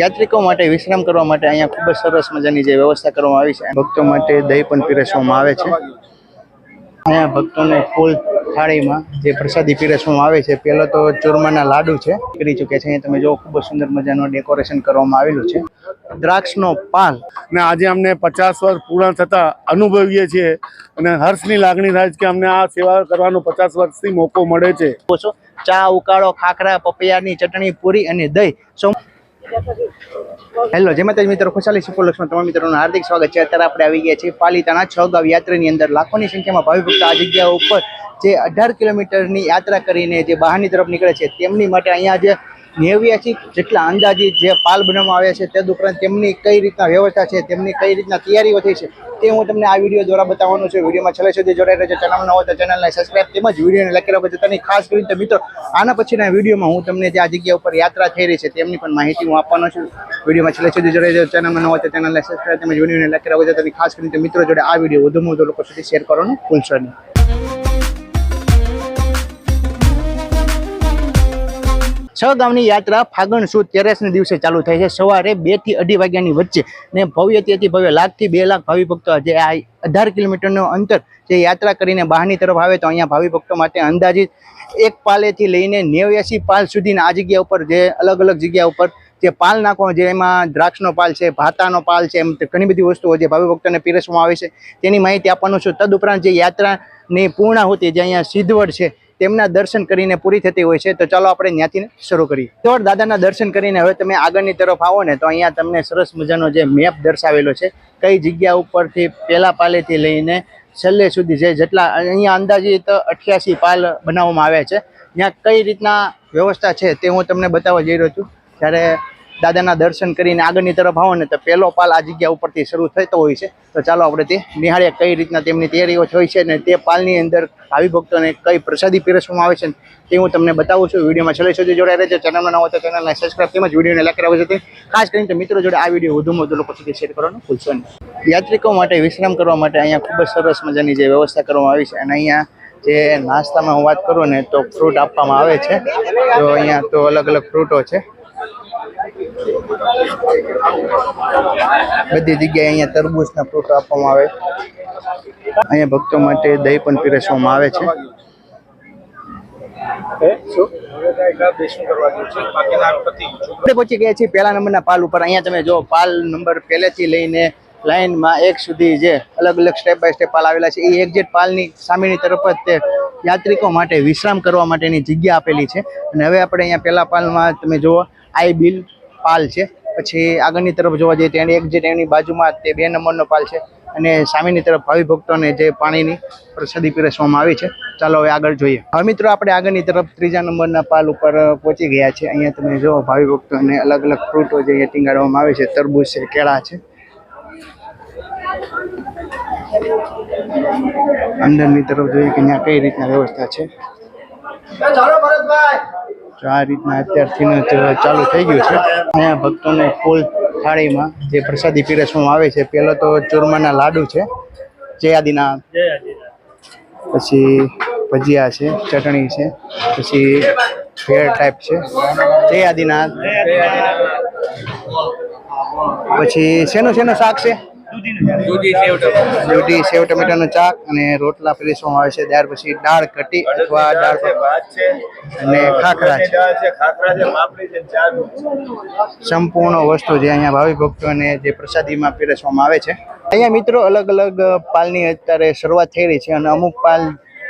યાત્રિકો માટે વિશ્રામ કરવા માટે અહીંયા ખૂબ જ સરસ મજાની જે વ્યવસ્થા કરવામાં આવી છે. ભક્તો માટે દહીં પણ પીરસવામાં આવે છે. અહીંયા ભક્તોને ફૂલ થાળીમાં જે પ્રસાદી પીરસવામાં આવે છે પહેલો તો ચૂરમાના લાડુ છે. કરી ચૂક્યા છે. અહીંયા તમે જો ખૂબ જ સુંદર મજાનું ડેકોરેશન કરવામાં આવેલું છે. દ્રાક્ષનો પાલ ને આજે અમને પચાસ વર્ષ પૂર્ણ થતા અનુભવીએ છીએ અને હર્ષની લાગણી થાય છે કે અમને આ સેવા કરવાનો પચાસ વર્ષથી મોકો મળે છે. ચા ઉકાળો ખાખરા પપૈયાની ચટણી પૂરી અને દહીં. સૌ હેલો જય માતાજી, મિત્રો. ખુશાલી સુપરલક્ષ્મણ તમામ મિત્રોનું હાર્દિક સ્વાગત છે. અત્યારે આપણે આવી ગયા છીએ પાલિતાના છ ગાંવ યાત્રાની અંદર. લાખોની સંખ્યામાં ભાવિ ભક્તો આ જગ્યા ઉપર જે અઢાર કિલોમીટરની યાત્રા કરીને જે બહારની તરફ નીકળે છે, તેમની માટે અહીંયા જે નેવ્યાસી જેટલા અંદાજિત જે પાલ બનાવવામાં આવ્યા છે, તે ઉપરાંત તેમની કઈ રીતના વ્યવસ્થા છે, તેમની કઈ રીતના તૈયારીઓ થઈ છે તે હું તમને આ વીડિયો દ્વારા બતાવવાનું છે. વિડીયોમાં છેલ્લે સુધી જોડાઈ રહેજો. ચેનલ ન હોય તો ચેનલને સબસ્ક્રાઈબ તેમજ વિડીયોને લખેલા પછી તેની ખાસ કરીને મિત્રો, આના પછીના વિડીયોમાં હું તમને જે આ જગ્યા ઉપર યાત્રા થઈ રહી છે તેમની પણ માહિતી હું આપવાનો છું. વિડીયોમાં છેલ્લે સુધી જોડાઈ રહેજો. ચેનલમાં ન હોય તો ચેનલને સબસ્ક્રાઈબ તેમજ વિડીયોને લખેલા પછી તેની ખાસ કરીને મિત્રો જોડે આ વીડિયો વધુમાં વધુ લોકો સુધી શેર કરવાનું ભૂલશો નહીં. છ ગામની યાત્રા ફાગણ સુદ તેરસના દિવસે ચાલુ થાય છે. સવારે બેથી અઢી વાગ્યાની વચ્ચે ને ભવ્ય તેથી ભવ્ય લાખથી બે લાખ ભાવિ ભક્તો જે આ અઢાર કિલોમીટરનો અંતર જે યાત્રા કરીને બહારની તરફ આવે તો અહીંયા ભાવિ ભક્તો માટે અંદાજિત એક પાલેથી લઈને નેવ્યાસી પાલ સુધીના આ જગ્યા ઉપર જે અલગ અલગ જગ્યા ઉપર જે પાલ નાખો જે એમાં દ્રાક્ષનો પાલ છે, ભાતાનો પાલ છે, એમ ઘણી બધી વસ્તુઓ જે ભાવિ ભક્તોને પીરસવામાં આવે છે. તેની માહિતી આપવાનું છું. તદુપરાંત જે યાત્રાની પૂર્ણાહુતિ જે અહીંયા સિદ્ધવડ છે તેમના દર્શન કરીને પૂરી થતી હોય છે, તો ચાલો આપણે ત્યાંથી શરૂ કરીએ. તો દાદાના દર્શન કરીને હવે તમે આગળની તરફ આવો ને, તો અહીંયા તમને સરસ મજાનો જે મેપ દર્શાવેલો છે, કઈ જગ્યા ઉપરથી પહેલા પાલેથી લઈને છેલ્લે સુધી છે જેટલા અહીંયા અંદાજિત અઠ્યાસી પાલ બનાવવામાં આવ્યા છે, ત્યાં કઈ રીતના વ્યવસ્થા છે તે હું તમને બતાવવા જઈ રહ્યો છું. જ્યારે દાદાના દર્શન કરીને આગળની તરફ આવો ને તો પહેલો પાલ આ જગ્યા ઉપરથી શરૂ થતો હોય છે. તો ચાલો આપણે તે નિહાળીએ કઈ રીતના તેમની તૈયારીઓ હોય છે ને તે પાલની અંદર આવી ભક્તોને કઈ પ્રસાદી પીરસવામાં આવે છે તે હું તમને બતાવું છું. વિડીયોમાં છેલ્લે સુધી જોડાઈ રહેજો. ચેનલમાં ન હોય તો ચેનલને સબસ્ક્રાઈબ તેમજ વિડીયોને લાઈક કરાવજો છે ખાસ કરીને મિત્રો જોડે આ વીડિયો વધુમાં વધુ લોકો સુધી શેર કરવાનું ભૂલશો નહીં. યાત્રિકો માટે વિશ્રામ કરવા માટે અહીંયા ખૂબ જ સરસ મજાની જે વ્યવસ્થા કરવામાં આવી છે અને અહીંયા જે નાસ્તામાં હું વાત કરું ને તો ફ્રૂટ આપવામાં આવે છે. તો અહીંયા તો અલગ અલગ ફ્રૂટો છે. બધી જગ્યાએ અહીંયા તરબૂચના ફ્રૂટ આપવામાં આવે. અહીંયા ભક્તો માટે દહીં પણ પીરસવામાં આવે છે. આપણે પહોંચી ગયા છીએ પહેલા નંબરના પાલ ઉપર. અહીંયા તમે જો પાલ નંબર પહેલેથી લઈને લાઇનમાં એક સુધી જે અલગ અલગ સ્ટેપ બાય સ્ટેપ પાલ આવેલા છે. એ એક્ઝેટ પાલની સામેની તરફ જ તે યાત્રિકો માટે વિશ્રામ કરવા માટેની જગ્યા આપેલી છે. અને હવે આપણે અહીંયા પહેલા પાલમાં તમે જુઓ આઈ બિલ પાલ છે. પછી આગળની તરફ જોવા જઈએ તેની એક જે એની બાજુમાં તે બે નંબરનો પાલ છે અને સામેની તરફ ભાવિ ભક્તોને જે પાણીની પ્રસાદી પીરસવામાં આવી છે. ચાલો હવે આગળ જોઈએ. હવે મિત્રો આપણે આગળની તરફ ત્રીજા નંબરના પાલ ઉપર પહોંચી ગયા છે. અહીંયા તમે જો ભાવિ ભક્તોને અલગ અલગ ફ્રૂટો જે અહીંયા ટીંગાડવામાં આવે છે. તરબૂચ છે, કેળા છે. અંદરની તરફ જોઈએ કે ત્યાં કઈ રીતના વ્યવસ્થા છે. તો આ રીતના અત્યારથી જ ચાલુ થઈ ગયું છે. અહીંયા ભક્તોને ફૂલ થાળીમાં જે પ્રસાદી પીરસવામાં આવે છે પહેલો તો ચૂરમાના લાડુ છે જયાદીના પછી ભજીયા છે ચટણી છે પછી ભેળ ટાઈપ છે. જયાદીના પછી શેનું શેનું શાક છે? દૂધી સેવ ટમેટાનો ચાક. અને રોટલા પીરસવામાં આવે છે. ત્યાર પછી દાળ કટી અથવા દાળ અને ખાખરા છે. સંપૂર્ણ વસ્તુ જે અહીંયા ભાવિ ભક્તોને જે પ્રસાદીમાં પીરસવામાં આવે છે. અહીંયા મિત્રો અલગ અલગ પાલની અત્યારે શરૂઆત થઈ રહી છે અને અમુક પાલ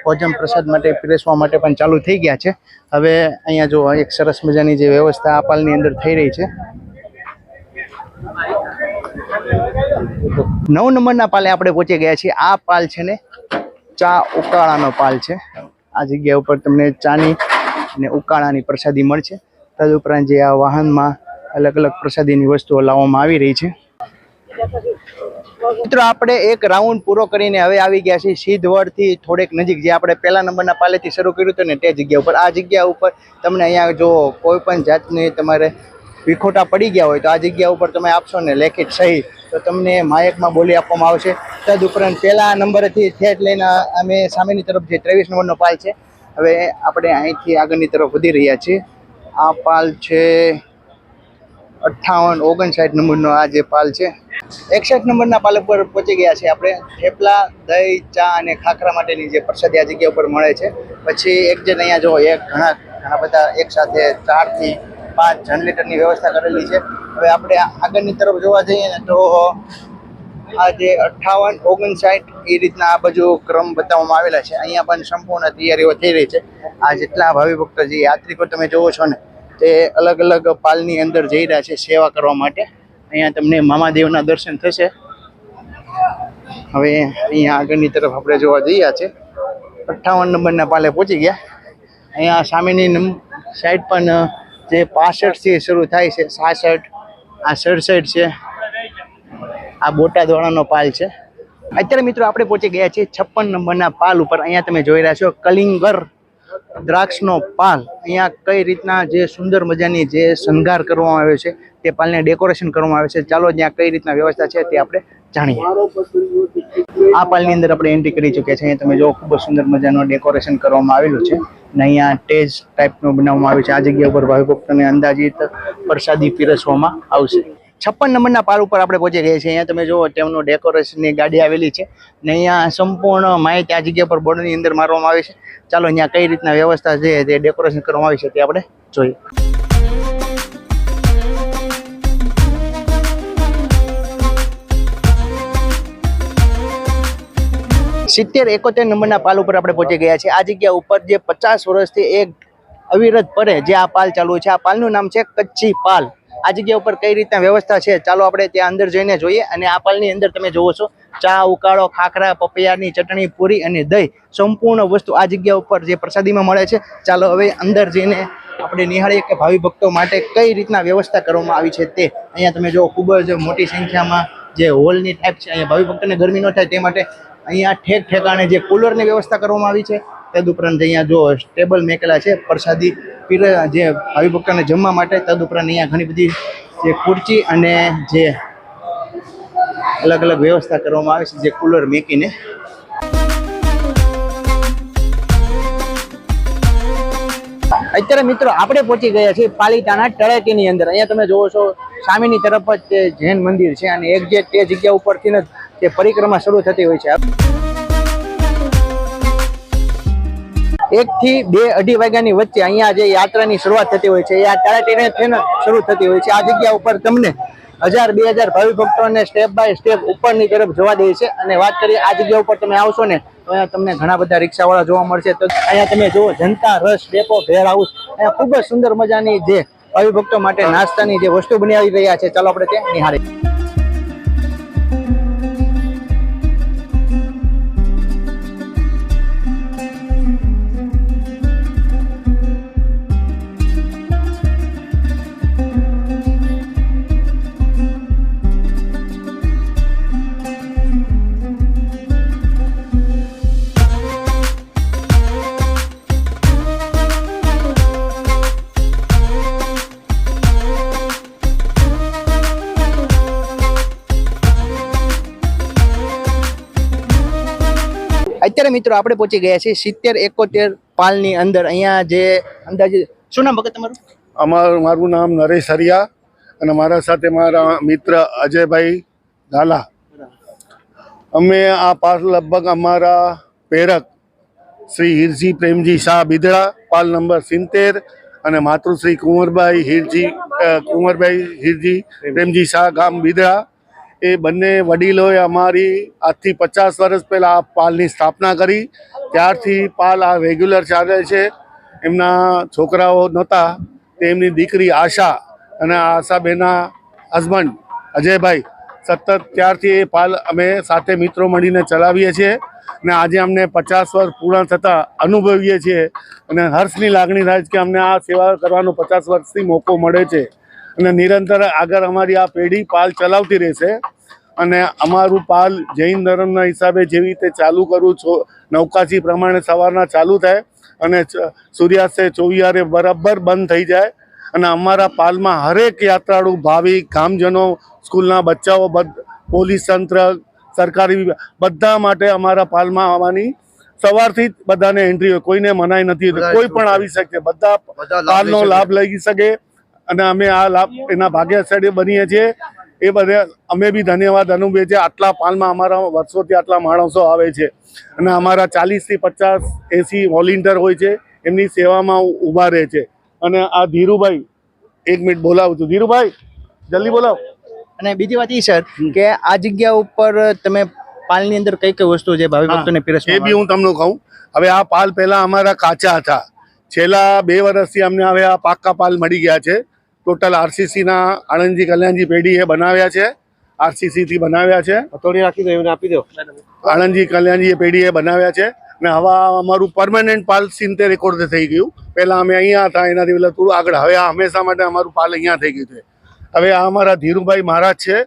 ભોજન પ્રસાદ માટે પીરસવા માટે પણ ચાલુ થઈ ગયા છે. હવે અહીંયા જો એક સરસ મજાની જે વ્યવસ્થા આ પાલની અંદર થઈ રહી છે. નવ નંબરના પાલે આપણે પહોંચી ગયા છીએ. આ પાલ છે ને ચા ઉકાળાનો પાલ છે. આ જગ્યા ઉપર તમને ચાની અને ઉકાળાની પ્રસાદી મળશે. તદુપરાંત જે આ વાહનમાં અલગ અલગ પ્રસાદીની વસ્તુઓ લાવવામાં આવી રહી છે. મિત્રો, આપણે એક રાઉન્ડ પૂરો કરીને હવે આવી ગયા છીએ. સિદ્ધવડથી થોડેક નજીક જે આપણે પહેલા નંબરના પાલેથી શરૂ કર્યું હતું ને તે જગ્યા ઉપર. આ જગ્યા ઉપર તમને અહીંયા જો કોઈ પણ જાતની તમારે વિખોટા પડી ગયા હોય તો આ જગ્યા ઉપર તમે આપશો ને લેખિત સહી, તો તમને માયકમાં બોલી આપવામાં આવશે. તદુપરાંત પહેલા નંબરથી થેટ લઈને અમે સામેની તરફ જે ત્રેવીસ નંબરનો પાલ છે, હવે આપણે અહીંથી આગળની તરફ વધી રહ્યા છીએ. આ પાલ છે અઠ્ઠાવન ઓગણસાઠ નંબરનો આ જે પાલ છે. એકસઠ નંબરના પાલ ઉપર પહોંચી ગયા છે આપણે. થેપલા, દહીં, ચા અને ખાખરા માટેની જે પ્રસાદી આ જગ્યા ઉપર મળે છે. પછી એક જણ અહીંયા જો એક ઘણા ઘણા બધા એકસાથે ચારથી પાંચ જનરેટરની વ્યવસ્થા કરેલી છે. હવે આપણે આગળની તરફ જોવા જઈએ ને તો આ જે અઠ્ઠાવન ઓગણસાઠ એ રીતના આ બાજુ ક્રમ બતાવવામાં આવેલા છે. અહીંયા પણ સંપૂર્ણ તૈયારીઓ થઈ રહી છે. આ જેટલા ભાવિ ભક્તો જે યાત્રિકો તમે જોવો છો ને, તે અલગ અલગ પાલની અંદર જઈ રહ્યા છે સેવા કરવા માટે. અહીંયા તમને મામાદેવના દર્શન થશે. હવે અહીંયા આગળની તરફ આપણે જોવા જઈએ છે અઠ્ઠાવન નંબરના પાલે પહોંચી ગયા. અહીંયા સામેની સાઈડ પણ જે પાસઠથી શરૂ થાય છે, સાસઠ, આ સડસઠ છે, આ બોટાદવાળાનો પાલ છે. અત્યારે મિત્રો આપણે પહોંચી ગયા છીએ છપ્પન નંબરના પાલ ઉપર. અહીંયા તમે જોઈ રહ્યા છો કલિંગર દ્રાક્ષનો પાલ. અહીંયા કઈ રીતના જે સુંદર મજાની જે શણગાર કરવામાં આવ્યો છે, તે પાલને ડેકોરેશન કરવામાં આવે છે. ચાલો, ત્યાં કઈ રીતના વ્યવસ્થા છે તે આપણે જાણીએ. આ પાલની અંદર આપણે એન્ટ્રી કરી ચૂક્યા છે અહીંયા તમે જો ખૂબ જ સુંદર મજાનું ડેકોરેશન કરવામાં આવેલું છે. અને અહીંયા ટેજ ટાઈપનું બનાવવામાં આવ્યું છે. આ જગ્યા ઉપર ભાવિભક્તોને અંદાજિત પ્રસાદી પીરસવામાં આવશે. છપ્પન નંબરના પાર ઉપર આપણે પહોંચી ગયા છીએ. અહીંયા તમે જુઓ તેમનું ડેકોરેશનની ગાડી આવેલી છે. ને અહીંયા સંપૂર્ણ માહિતી આ જગ્યા પર બોર્ડની અંદર મારવામાં આવી છે. ચાલો અહીંયા કઈ રીતના વ્યવસ્થા છે તે ડેકોરેશન કરવામાં આવી છે તે આપણે જોઈએ. સિત્તેર, એકોતેર નંબરના પાલ ઉપર આપણે પહોંચી ગયા છે આ જગ્યા ઉપર જે પચાસ વર્ષથી એક અવિરત પરે જે આ પાલ ચાલુ છે. આ પાલનું નામ છે કચ્છી પાલ. આ જગ્યા ઉપર કઈ રીતના વ્યવસ્થા છે? ચાલો આપણે ત્યાં અંદર જઈને જોઈએ અને આ પાલની અંદર તમે જોવો છો, ચા, ઉકાળો, ખાખરા, પપૈયાની ચટણી, પૂરી અને દહીં સંપૂર્ણ વસ્તુ આ જગ્યા ઉપર જે પ્રસાદીમાં મળે છે. ચાલો હવે અંદર જઈને આપણે નિહાળીએ કે ભાવિ ભક્તો માટે કઈ રીતના વ્યવસ્થા કરવામાં આવી છે તે. અહીંયા તમે જો ખૂબ જ મોટી સંખ્યામાં જે હોલની ટાઈપ છે, અહીંયા ભાવિ ભક્તોને ગરમી ન થાય તે માટે અહીંયા ઠેક ઠેકાણે જે કુલરની વ્યવસ્થા કરવામાં આવી છે તદુપરાંત અહીંયા જો ટેબલ મેકેલા છે, પ્રસાદી પીર, જે ભાવિ ભક્તોને જમવા માટે તદુપરાંત અહીંયા ઘણી બધી જે ખુરચી અને જે અલગ અલગ વ્યવસ્થા કરવામાં આવે છે, જે કુલર મેકીને. અત્યારે મિત્રો આપણે પહોંચી ગયા છીએ પાલિતાના તળેટીની અંદર. અહીંયા તમે જોવો છો, સામેની તરફ જ તે જૈન મંદિર છે અને એક જે તે જગ્યા ઉપરથી જ તે પરિક્રમા શરૂ થતી હોય છે. એક થી બે અઢી વાગ્યાની વચ્ચે અહીંયા જે યાત્રાની શરૂઆત થતી હોય છે આ તારાટીને થઈને શરૂ થતી હોય છે. આ જગ્યા ઉપર તમને હજાર, બે હજાર ભાવિ ભક્તોને સ્ટેપ બાય સ્ટેપ ઉપરની તરફ જોવા દે છે. અને વાત કરીએ આ જગ્યા ઉપર તમે આવશો ને, તો અહીંયા તમને ઘણા બધા રિક્ષાવાળા જોવા મળશે. તો અહીંયા તમે જુઓ, જનતા રસ, ડેપો ભેળ હાઉસ, અહીંયા ખૂબ જ સુંદર મજાની જે ભાવિ ભક્તો માટે નાસ્તાની જે વસ્તુ બનાવી રહ્યા છે. ચાલો આપણે તે નિહાળીએ અત્યારે મિત્રો આપણે પહોંચી ગયા છીએ સિત્તેર, એકોતેર પાલની અંદર. અહીંયા જે અંદાજે શું નામ ભગત તમારું? અમારું, મારું નામ નરેશ હરિયા અને મારા સાથે મારા મિત્ર અજયભાઈ ઝાલા. અમે આ પાલ લગભગ અમારા પ્રેરક શ્રી હિરજી પ્રેમજી શાહ બિદડા પાલ નંબર સિત્તેર અને માતૃશ્રી કુંવરબાઈ હિરજી કુંવરભાઈ હિરજી પ્રેમજી શાહ ગામ બિદડા એ બંને વડીલોએ અમારી આજથી પચાસ વર્ષ પહેલાં આ પાલની સ્થાપના કરી. ત્યારથી પાલ આ રેગ્યુલર ચાલે છે. એમના છોકરાઓ નહોતા તેમની દીકરી આશા અને આશાબેના હસબન્ડ અજયભાઈ સતત ત્યારથી એ પાલ અમે સાથે મિત્રો મળીને ચલાવીએ છીએ અને આજે અમને પચાસ વર્ષ પૂર્ણ થતાં અનુભવીએ છીએ અને હર્ષની લાગણી થાય છે કે અમને આ સેવા કરવાનો પચાસ વર્ષથી મોકો મળે છે. અને નિરંતર આગળ અમારી આ પેઢી પાલ ચલાવતી રહેશે. અને અમારું પાલ જૈન ધર્મના હિસાબે જેવી રીતે ચાલુ કરું છો નૌકાશી પ્રમાણે સવારના ચાલુ થાય અને સૂર્યાસ્ત ચોવીયારે બરાબર બંધ થઈ જાય અને અમારા પાલમાં હરેક યાત્રાળુ ભાવિક ગામજનો સ્કૂલના બચ્ચાઓ પોલીસ તંત્ર સરકારી બધા માટે અમારા પાલમાં આવવાની સવારથી જ બધાને એન્ટ્રી હોય. કોઈને મનાઈ નથી કોઈ પણ આવી શકે બધા પાલનો લાભ લઈ શકે અને અમે આ લાભ એના ભાગ્યશાળી બનીએ છીએ. એ બધે અમે બી ધન્યવાદ અનુભવીએ છીએ. આટલા પાલમાં અમારા વર્ષોથી આટલા માણસો આવે છે. અને અમારા ચાલીસથી પચાસ એસી વોલિન્ટિયર હોય છે એમની સેવામાં ઊભા રહે છે. અને આ ધીરુભાઈ એક મિનિટ બોલાવું છું. ધીરુભાઈ જલ્દી બોલાવો. અને બીજી વાત એ સર કે આ જગ્યા ઉપર તમે પાલની અંદર કઈ કઈ વસ્તુ છે ભાવિ ભક્તોને એ બી હું તમને કહું. હવે આ પાલ પહેલા અમારા કાચા હતા. છેલ્લા બે વર્ષથી અમને હવે આ પાક્કા પાલ મળી ગયા છે. ટોટલ આરસીસીના આણંદજી કલ્યાણજી પેઢીએ બનાવ્યા છે. આરસીસીથી બનાવ્યા છે. હથોડી રાખી દો એમને આપી દો. આણંદજી કલ્યાણજી પેઢીએ બનાવ્યા છે. ને હવે અમારું પરમાનન્ટ પાલ સિત્તેર રેકોર્ડ થઈ ગયું. પહેલાં અમે અહીંયા હતા એનાથી પહેલાં થોડું આગળ. હવે આ હંમેશા માટે અમારું પાલ અહીંયા થઈ ગયું છે. હવે આ અમારા ધીરુભાઈ મહારાજ છે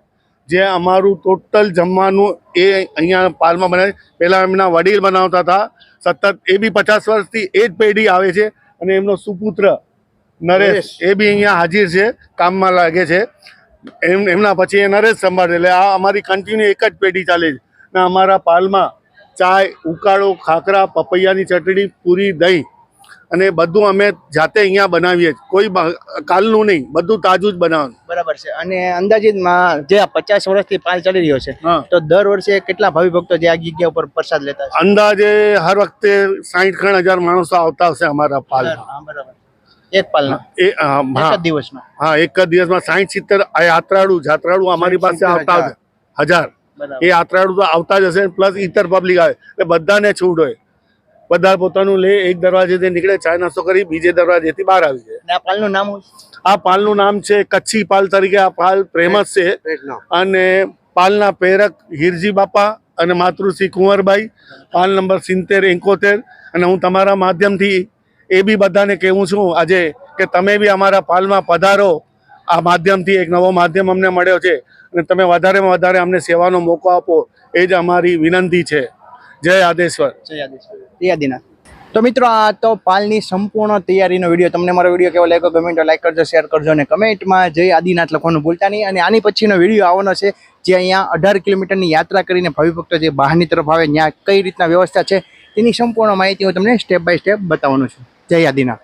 જે અમારું ટોટલ જમવાનું એ અહીંયા પાલમાં બનાવે પહેલાં એમના વડીલ બનાવતા હતા. સતત એ બી પચાસ વર્ષથી એ જ પેઢી આવે છે અને એમનો સુપુત્ર નરેશ એ બી અહીંયા હાજર છે કામમાં લાગે છે. એમ એમના પછી એ નરેશ સંભાળે. એટલે આ અમારી કન્ટિન્યુ એક જ પેઢી ચાલે છે. ને અમારા પાલમાં ચાય ઉકાળો ખાખરા પપૈયાની ચટણી પૂરી દહીં અને બધું અમે જાતે અહીંયા બનાવીએ છીએ. કોઈ કાલનું નહીં બધું તાજું જ બનાવવાનું. બરાબર છે. અને અંદાજિત જે પચાસ વર્ષથી પાલ ચાલી રહ્યો છે તો દર વર્ષે કેટલા ભાવિ ભક્તો જે આ જગ્યા ઉપર પ્રસાદ લેતા અંદાજે હર વખતે સાઠ ખણ હજાર માણસો આવતા હશે અમારા પાલ બરાબર. એક પાલના. એ હા. દિવસમાં. હા એક જ દિવસમાં સાઠ સિત્તેર આ યાત્રાળુ જાત્રાળુ અમારી પાસે આવતા હજાર. એ યાત્રાળુ તો આવતા જ હશે પ્લસ ઇતર પબ્લિક આવે. એટલે બધાને છૂટ હોય. બધા પોતાનું લે એક દરવાજેથી નીકળે ચા નાસ્તો કરી બીજે દરવાજેથી બહાર આવી જાય. આ પાલનું નામ આ પાલનું નામ છે કચ્છી પાલ તરીકે આ પાલ ફેમસ છે. અને પાલના પ્રેરક હિરજી બાપા અને માતૃશ્રી કુંવરબાઈ. પાલ નંબર સિત્તેર એકોતેર. અને હું તમારા માધ્યમથી એ બી બધાને કહેવું છું, આજે કે તમે બી અમારા પાલમાં પધારો. આ માધ્યમથી એક નવો માધ્યમ અમને મળ્યો છે અને તમે વધારેમાં વધારે અમને સેવાનો મોકો આપો, એ જ અમારી વિનંતી છે. જય આદેશ્વર. જય આદેશ્વર. જય આદિનાથ. તો મિત્રો, આ તો પાલની સંપૂર્ણ તૈયારીનો વીડિયો. તમને મારો વીડિયો કેવો લાગ્યો ગમે તો લાઈક કરજો, શેર કરજો અને કમેન્ટમાં જય આદિનાથ લખવાનું ભૂલતા નહીં. અને આની પછીનો વીડિયો આવવાનો છે, જે અહીંયા અઢાર કિલોમીટરની યાત્રા કરીને ભાવિભક્તો જે બહારની તરફ આવે, ત્યાં કઈ રીતના વ્યવસ્થા છે, તેની સંપૂર્ણ માહિતી હું તમને સ્ટેપ બાય સ્ટેપ બતાવવાનું છું. જય આદિનાથ.